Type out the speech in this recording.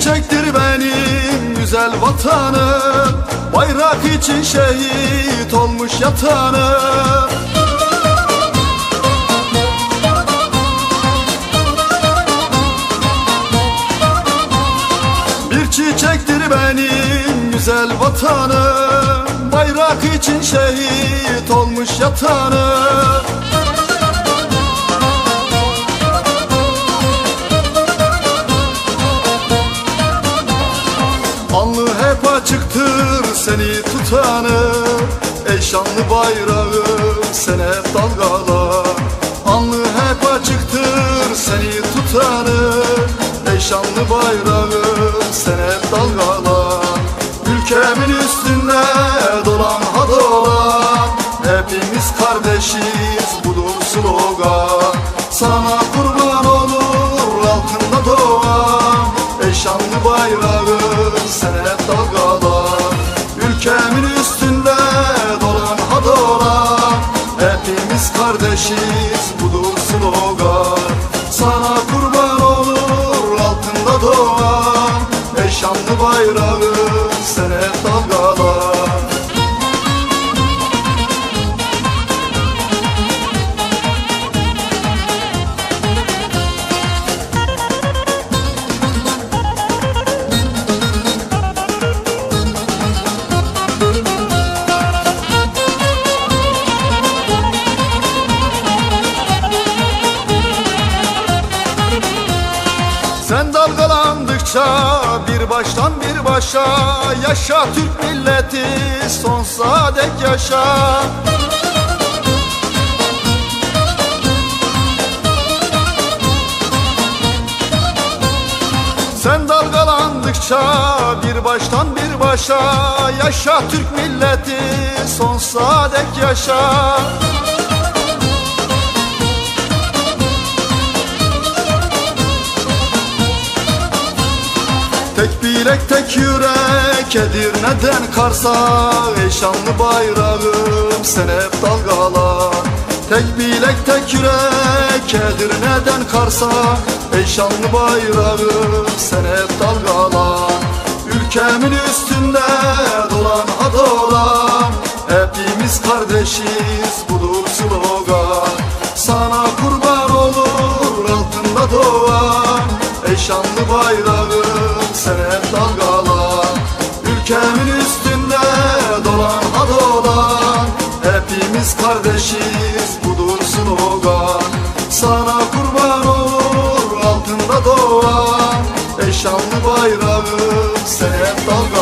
çiçektir benim güzel vatanım Bayrak için şehit olmuş yatanım Bir çiçektir benim güzel vatanım Bayrak için şehit olmuş yatanım Alnı hep açıktır seni tutanı. Ey şanlı bayrağım sen hep dalgalar. Alnı hep açıktır seni tutanı. Ey şanlı bayrağım sen hep dalgalar. Ülkemin üstünde dolan ha dolan Hepimiz kardeşiz budur slogan. Sana kurban olur altında doğan Ey şanlı bayrağım Ülkemin üstünde dolan ha Hepimiz kardeşiz budur slogan. Sana kurban olur altında doğan Ey şanlı dalgalandıkça bir baştan bir başa. Yaşa Türk milleti sonsuza dek yaşa. Sen dalgalandıkça bir baştan bir başa. Yaşa Türk milleti sonsuza dek yaşa Tek bilek tek yürek Edirne'den Kars'a Ey şanlı bayrağım sen hep dalgala. Tek bilek tek yürek Edirne'den Kars'a Ey şanlı bayrağım sen hep dalgala. Ülkemin üstünde dolan ha Hepimiz kardeşiz budur slogan. Sana kurban olur altında doğan Ey şanlı bayrağım sen hep dalgalan Ülkemin üstünde dolan ha Hepimiz kardeşiz budur slogan. Sana kurban olur altında doğan Ey şanlı bayrağım sen hep dalgalan